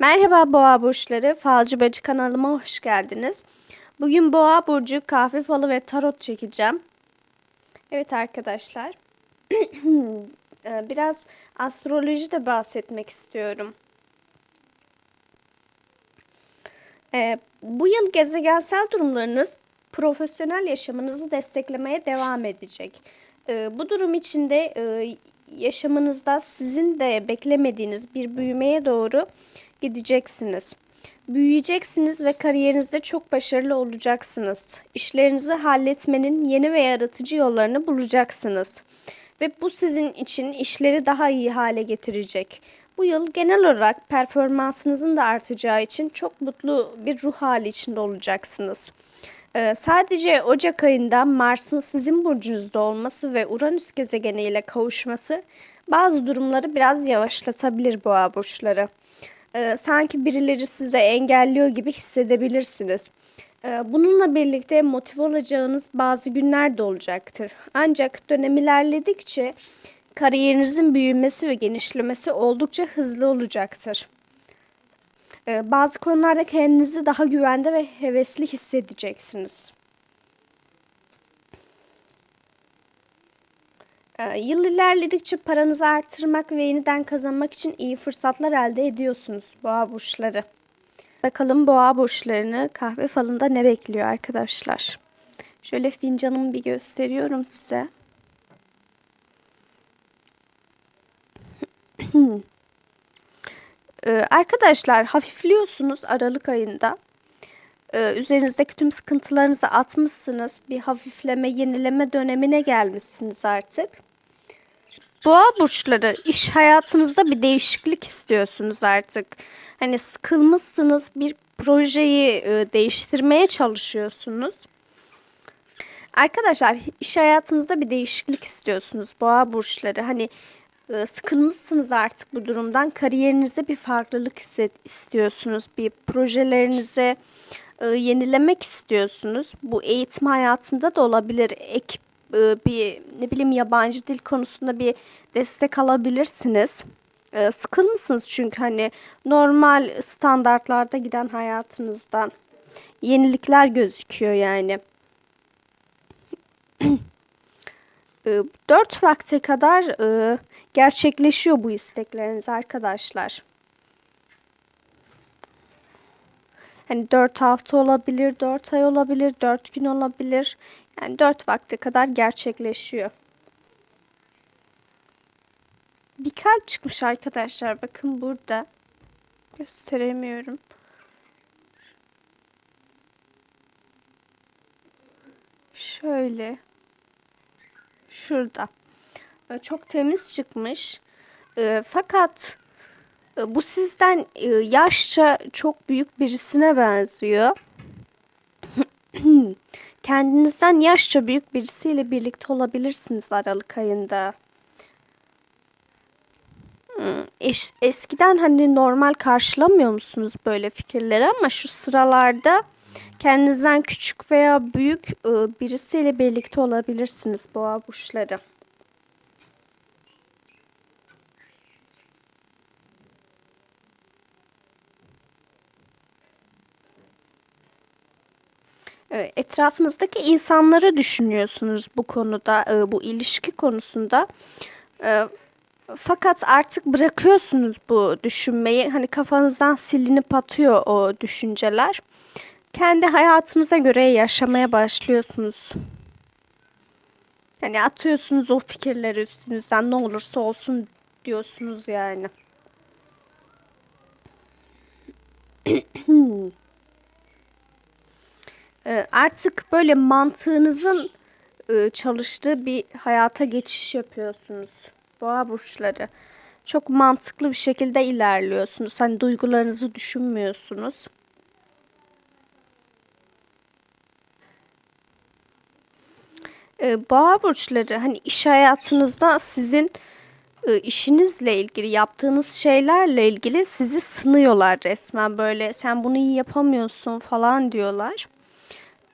Merhaba Boğa burçları, Falcı Bacı kanalıma hoş geldiniz. Bugün Boğa burcu kahve falı ve tarot çekeceğim. Evet arkadaşlar. Ee, Biraz astroloji de bahsetmek istiyorum. Ee, bu yıl gezegensel durumlarınız profesyonel yaşamınızı desteklemeye devam edecek. Ee, bu durum içinde e, yaşamınızda sizin de beklemediğiniz bir büyümeye doğru gideceksiniz. Büyüyeceksiniz ve kariyerinizde çok başarılı olacaksınız. İşlerinizi halletmenin yeni ve yaratıcı yollarını bulacaksınız. Ve bu sizin için işleri daha iyi hale getirecek. Bu yıl genel olarak performansınızın da artacağı için çok mutlu bir ruh hali içinde olacaksınız. Ee, sadece Ocak ayında Mars'ın sizin burcunuzda olması ve Uranüs gezegeniyle kavuşması bazı durumları biraz yavaşlatabilir boğa burçları. Ee, sanki birileri size engelliyor gibi hissedebilirsiniz. Ee, bununla birlikte motive olacağınız bazı günler de olacaktır. Ancak dönem ilerledikçe kariyerinizin büyümesi ve genişlemesi oldukça hızlı olacaktır. Ee, bazı konularda kendinizi daha güvende ve hevesli hissedeceksiniz. Ee, Yıl ilerledikçe paranızı artırmak ve yeniden kazanmak için iyi fırsatlar elde ediyorsunuz boğa burçları. Bakalım boğa burçlarını kahve falında ne bekliyor arkadaşlar. Şöyle fincanımı bir gösteriyorum size. Ee, arkadaşlar hafifliyorsunuz Aralık ayında. Ee, üzerinizdeki tüm sıkıntılarınızı atmışsınız. Bir hafifleme, yenileme dönemine gelmişsiniz artık. Boğa burçları iş hayatınızda bir değişiklik istiyorsunuz artık. Hani sıkılmışsınız bir projeyi e, değiştirmeye çalışıyorsunuz. Arkadaşlar iş hayatınızda bir değişiklik istiyorsunuz boğa burçları. Hani sıkılmışsınız artık bu durumdan. Kariyerinizde bir farklılık hisset istiyorsunuz. Bir projelerinizi e, yenilemek istiyorsunuz. Bu eğitim hayatında da olabilir. Ek e, bir ne bileyim yabancı dil konusunda bir destek alabilirsiniz. E, sıkılmışsınız çünkü hani normal standartlarda giden hayatınızdan yenilikler gözüküyor yani. 4 vakte kadar e, gerçekleşiyor bu istekleriniz arkadaşlar. Hani 4 hafta olabilir, 4 ay olabilir, 4 gün olabilir. Yani 4 vakte kadar gerçekleşiyor. Bir kalp çıkmış arkadaşlar. Bakın burada. Gösteremiyorum. Şöyle. Şurada. Çok temiz çıkmış. Ee, Fakat e, bu sizden e, yaşça çok büyük birisine benziyor. Kendinizden yaşça büyük birisiyle birlikte olabilirsiniz Aralık ayında. Hmm, eş- eskiden hani normal karşılamıyor musunuz böyle fikirleri ama şu sıralarda kendinizden küçük veya büyük e, birisiyle birlikte olabilirsiniz boğa burçları. E, Etrafınızdaki insanları düşünüyorsunuz bu konuda, e, bu ilişki konusunda. Fakat artık bırakıyorsunuz bu düşünmeyi. Hani kafanızdan silinip atıyor o düşünceler. Kendi hayatınıza göre yaşamaya başlıyorsunuz. Hani atıyorsunuz o fikirleri üstünüzden ne olursa olsun diyorsunuz yani. Ee, Artık böyle mantığınızın e, çalıştığı bir hayata geçiş yapıyorsunuz. Boğa burçları. Çok mantıklı bir şekilde ilerliyorsunuz. Hani duygularınızı düşünmüyorsunuz. Ee, Boğa burçları hani iş hayatınızda sizin e, işinizle ilgili yaptığınız şeylerle ilgili sizi sınıyorlar resmen böyle sen bunu iyi yapamıyorsun falan diyorlar.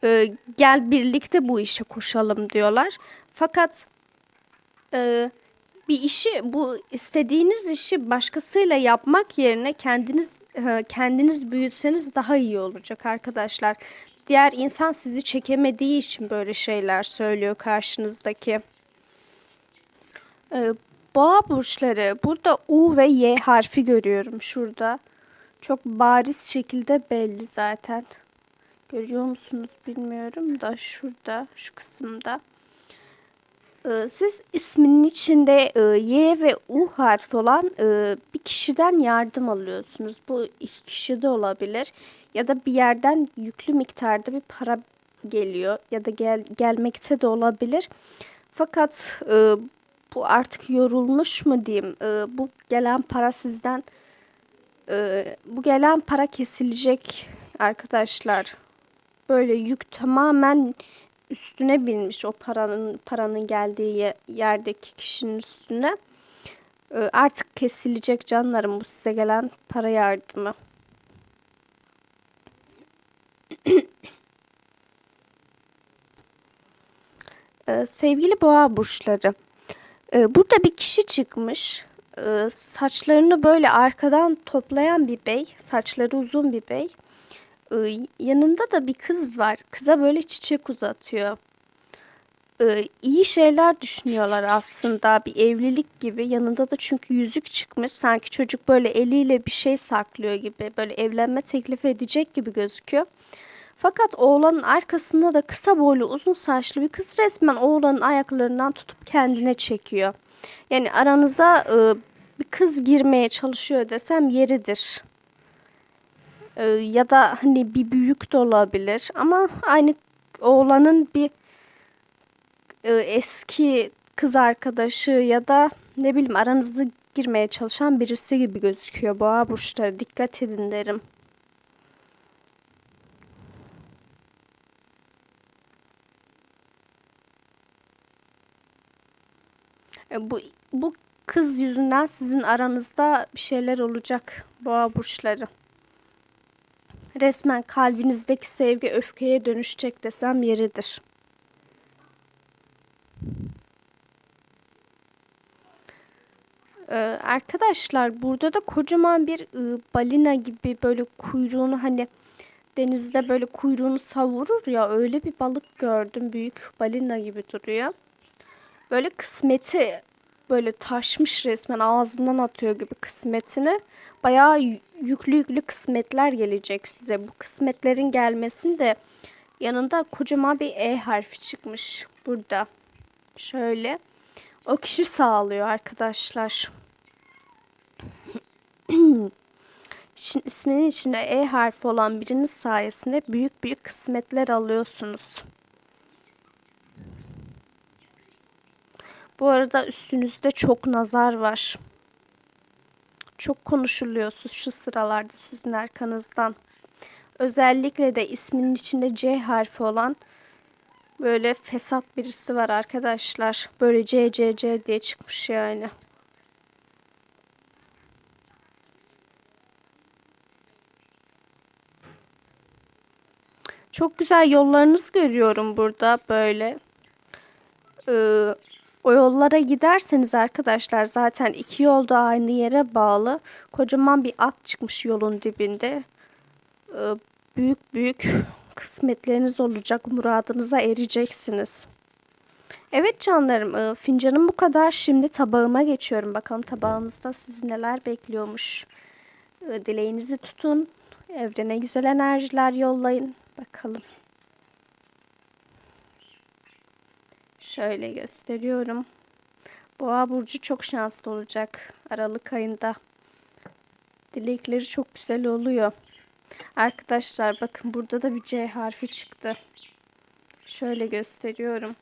Ee, gel birlikte bu işe koşalım diyorlar. Fakat e, bir işi bu istediğiniz işi başkasıyla yapmak yerine kendiniz e, kendiniz büyütseniz daha iyi olacak arkadaşlar. Diğer insan sizi çekemediği için böyle şeyler söylüyor karşınızdaki. Ee, boğa burçları. Burada U ve Y harfi görüyorum şurada. Çok bariz şekilde belli zaten. Görüyor musunuz bilmiyorum da şurada şu kısımda. Ee, siz isminin içinde e, Y ve U harfi olan e, bir kişiden yardım alıyorsunuz. Bu iki kişi de olabilir. Ya da bir yerden yüklü miktarda bir para geliyor ya da gel, gelmekte de olabilir. Fakat e, bu artık yorulmuş mu diyeyim? bu gelen para sizden bu gelen para kesilecek arkadaşlar. Böyle yük tamamen üstüne binmiş o paranın paranın geldiği yerdeki kişinin üstüne. Ee, artık kesilecek canlarım bu size gelen para yardımı. Ee, sevgili boğa burçları. Ee, burada bir kişi çıkmış. saçlarını böyle arkadan toplayan bir bey. Saçları uzun bir bey yanında da bir kız var. Kıza böyle çiçek uzatıyor. İyi şeyler düşünüyorlar aslında. Bir evlilik gibi. Yanında da çünkü yüzük çıkmış. Sanki çocuk böyle eliyle bir şey saklıyor gibi. Böyle evlenme teklif edecek gibi gözüküyor. Fakat oğlanın arkasında da kısa boylu uzun saçlı bir kız resmen oğlanın ayaklarından tutup kendine çekiyor. Yani aranıza bir kız girmeye çalışıyor desem yeridir. Ee, ya da hani bir büyük de olabilir ama aynı oğlanın bir e, eski kız arkadaşı ya da ne bileyim aranızı girmeye çalışan birisi gibi gözüküyor boğa burçları dikkat edin derim. E, bu bu kız yüzünden sizin aranızda bir şeyler olacak boğa burçları. Resmen kalbinizdeki sevgi öfkeye dönüşecek desem yeridir. Ee, arkadaşlar burada da kocaman bir e, balina gibi böyle kuyruğunu hani denizde böyle kuyruğunu savurur ya öyle bir balık gördüm. Büyük balina gibi duruyor. Böyle kısmeti böyle taşmış resmen ağzından atıyor gibi kısmetini. Bayağı yüklü yüklü kısmetler gelecek size. Bu kısmetlerin gelmesinde yanında kocaman bir E harfi çıkmış burada. Şöyle. O kişi sağlıyor arkadaşlar. İsminin içinde E harfi olan birinin sayesinde büyük büyük kısmetler alıyorsunuz. Bu arada üstünüzde çok nazar var. Çok konuşuluyor şu sıralarda sizin arkanızdan. Özellikle de isminin içinde C harfi olan böyle fesat birisi var arkadaşlar. Böyle C C C diye çıkmış yani. Çok güzel yollarınız görüyorum burada böyle. Ee, o yollara giderseniz arkadaşlar zaten iki yol da aynı yere bağlı. Kocaman bir at çıkmış yolun dibinde. Ee, büyük büyük kısmetleriniz olacak. Muradınıza ereceksiniz. Evet canlarım e, fincanım bu kadar. Şimdi tabağıma geçiyorum. Bakalım tabağımızda sizi neler bekliyormuş. E, dileğinizi tutun. Evrene güzel enerjiler yollayın. Bakalım. Şöyle gösteriyorum. Boğa burcu çok şanslı olacak Aralık ayında. Dilekleri çok güzel oluyor. Arkadaşlar bakın burada da bir C harfi çıktı. Şöyle gösteriyorum.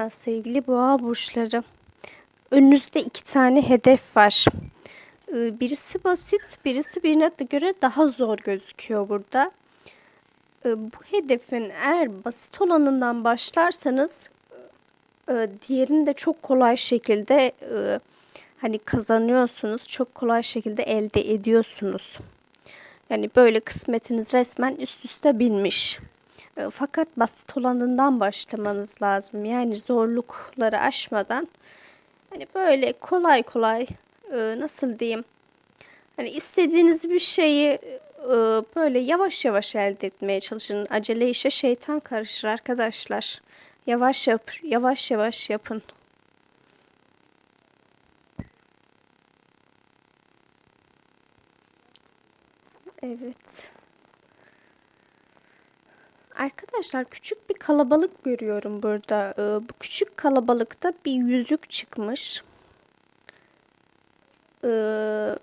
Sevgili boğa burçları önünüzde iki tane hedef var. Ee, birisi basit, birisi birine göre daha zor gözüküyor burada. Ee, bu hedefin eğer basit olanından başlarsanız e, diğerini de çok kolay şekilde e, hani kazanıyorsunuz. Çok kolay şekilde elde ediyorsunuz. Yani böyle kısmetiniz resmen üst üste binmiş. E, fakat basit olanından başlamanız lazım. Yani zorlukları aşmadan hani böyle kolay kolay e, nasıl diyeyim hani istediğiniz bir şeyi e, böyle yavaş yavaş elde etmeye çalışın. Acele işe şeytan karışır arkadaşlar. Yavaş yap, yavaş yavaş yapın. Evet. Arkadaşlar küçük bir kalabalık görüyorum burada. Ee, bu küçük kalabalıkta bir yüzük çıkmış. Ee,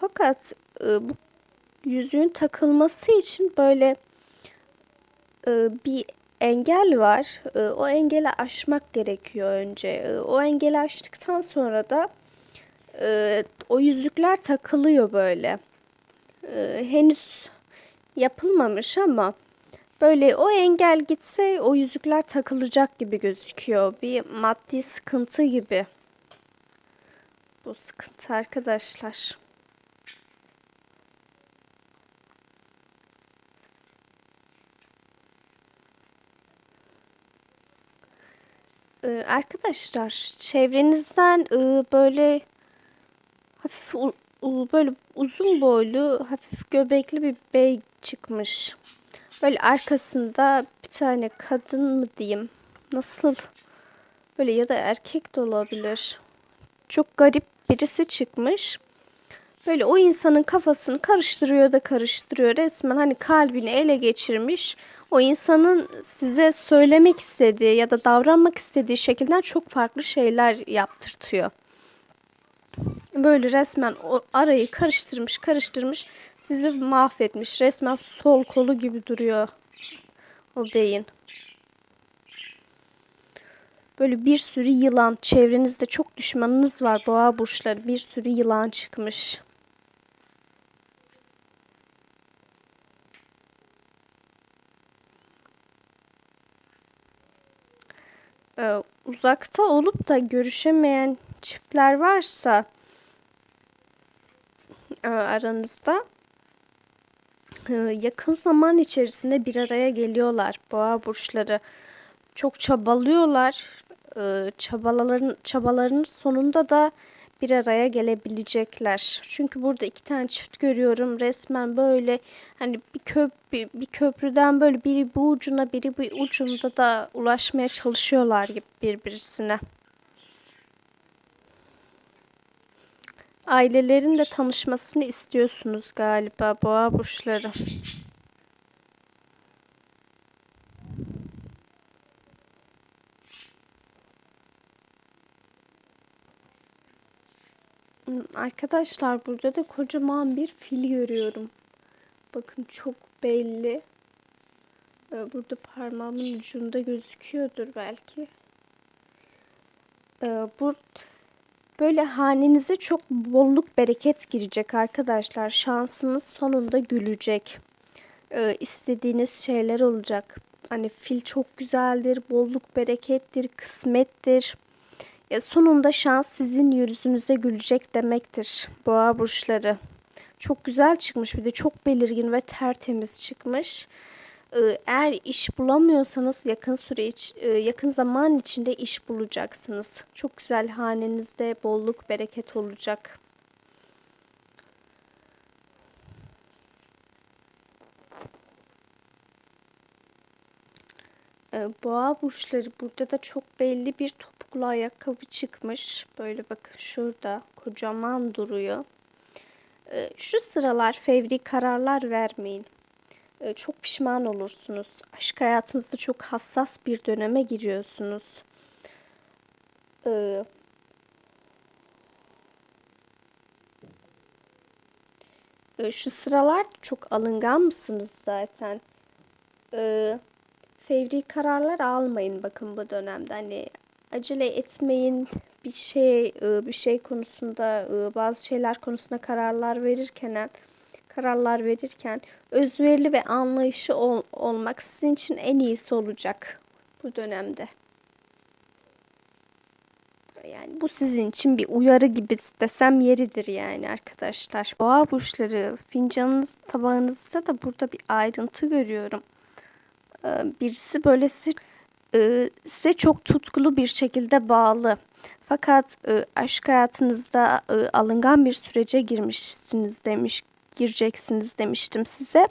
fakat e, bu yüzüğün takılması için böyle e, bir engel var. E, o engeli aşmak gerekiyor önce. E, o engeli aştıktan sonra da e, o yüzükler takılıyor böyle. E, henüz yapılmamış ama böyle o engel gitse o yüzükler takılacak gibi gözüküyor. Bir maddi sıkıntı gibi. Bu sıkıntı arkadaşlar. Ee, arkadaşlar çevrenizden e, böyle hafif u- böyle uzun boylu hafif göbekli bir bey çıkmış. Böyle arkasında bir tane kadın mı diyeyim nasıl böyle ya da erkek de olabilir. Çok garip birisi çıkmış. Böyle o insanın kafasını karıştırıyor da karıştırıyor. Resmen hani kalbini ele geçirmiş. O insanın size söylemek istediği ya da davranmak istediği şekilden çok farklı şeyler yaptırtıyor. Böyle resmen o arayı karıştırmış, karıştırmış, sizi mahvetmiş. Resmen sol kolu gibi duruyor o beyin. Böyle bir sürü yılan, çevrenizde çok düşmanınız var boğa burçları. Bir sürü yılan çıkmış. Ee, uzakta olup da görüşemeyen çiftler varsa e, aranızda e, yakın zaman içerisinde bir araya geliyorlar boğa burçları. Çok çabalıyorlar. E, çabaların çabalarının sonunda da bir araya gelebilecekler. Çünkü burada iki tane çift görüyorum. Resmen böyle hani bir köp bir, bir köprüden böyle biri bu ucuna biri bu ucunda da ulaşmaya çalışıyorlar gibi birbirine. Ailelerin de tanışmasını istiyorsunuz galiba boğa burçları. Arkadaşlar burada da kocaman bir fil görüyorum. Bakın çok belli. Ee, burada parmağımın ucunda gözüküyordur belki. Ee, bu böyle hanenize çok bolluk bereket girecek arkadaşlar. Şansınız sonunda gülecek. Ee, istediğiniz şeyler olacak. Hani fil çok güzeldir, bolluk berekettir, kısmettir. Ya sonunda şans sizin yüzünüze gülecek demektir boğa burçları. Çok güzel çıkmış bir de çok belirgin ve tertemiz çıkmış. Ee, eğer iş bulamıyorsanız yakın süre iç, e, yakın zaman içinde iş bulacaksınız. Çok güzel hanenizde bolluk bereket olacak. Ee, boğa burçları burada da çok belli bir topuklu ayakkabı çıkmış. Böyle bakın şurada kocaman duruyor. Ee, şu sıralar fevri kararlar vermeyin. Ee, çok pişman olursunuz. Aşk hayatınızda çok hassas bir döneme giriyorsunuz. şu sıralar çok alıngan mısınız zaten? Fevri kararlar almayın bakın bu dönemde. Hani acele etmeyin bir şey e, bir şey konusunda e, bazı şeyler konusunda kararlar verirken kararlar verirken özverili ve anlayışı ol, olmak sizin için en iyisi olacak bu dönemde. Yani bu sizin için bir uyarı gibi desem yeridir yani arkadaşlar. Boğa burçları fincanınız tabağınızda da burada bir ayrıntı görüyorum e, birisi böyle e, size çok tutkulu bir şekilde bağlı. Fakat e, aşk hayatınızda e, alıngan bir sürece girmişsiniz demiş, gireceksiniz demiştim size.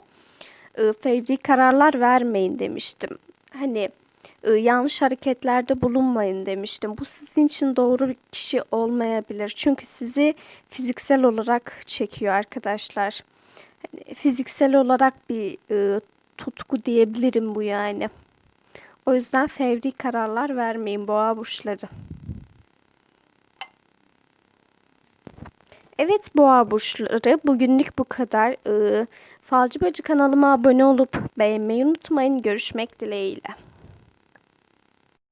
E, fevri kararlar vermeyin demiştim. Hani e, yanlış hareketlerde bulunmayın demiştim. Bu sizin için doğru bir kişi olmayabilir. Çünkü sizi fiziksel olarak çekiyor arkadaşlar. Hani fiziksel olarak bir e, tutku diyebilirim bu yani. O yüzden fevri kararlar vermeyin boğa burçları. Evet boğa burçları bugünlük bu kadar. Ee, Falcı Bacı kanalıma abone olup beğenmeyi unutmayın. Görüşmek dileğiyle.